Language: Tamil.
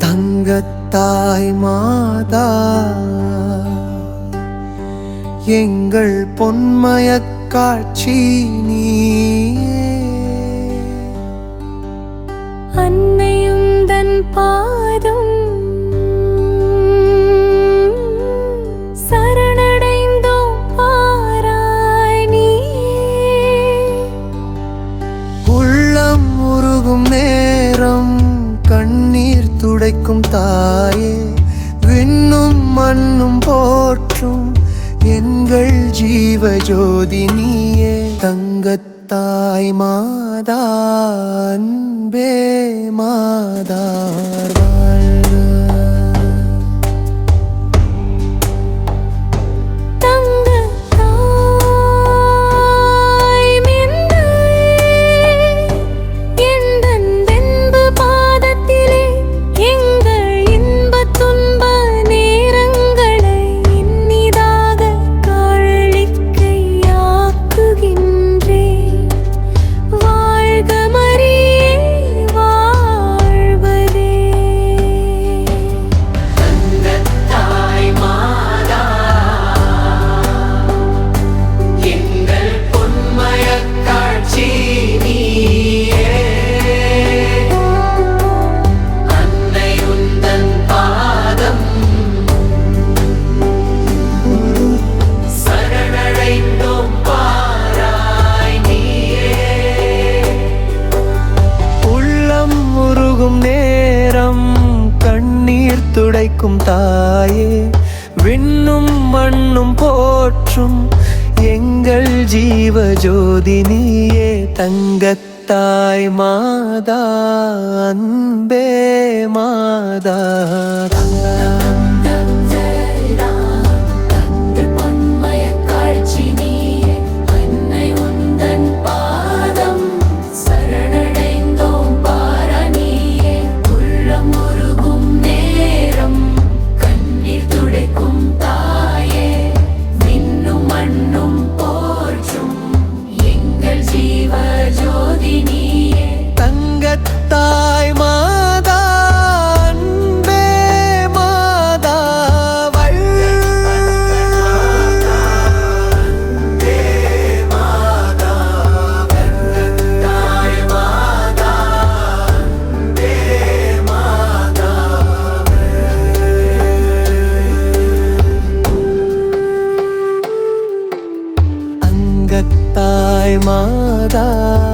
தங்கத்தாய் மாதா எங்கள் பொன்மயக் காட்சி நீ அன்னையும் தன் பா காக்கும் தாயே. விண்ணும் மண்ணும் போற்றும் எங்கள் ஜீவ ஜோதி நீயே. தங்கத்தாய் மாதா அன்பே மாதார்வா நிலைக்கும் தாயே விண்ணும் மண்ணும் போற்றும் எங்கள் ஜீவ ஜோதினியே தங்கத்தாய் மாதா அன்பே மாதா. 妈妈。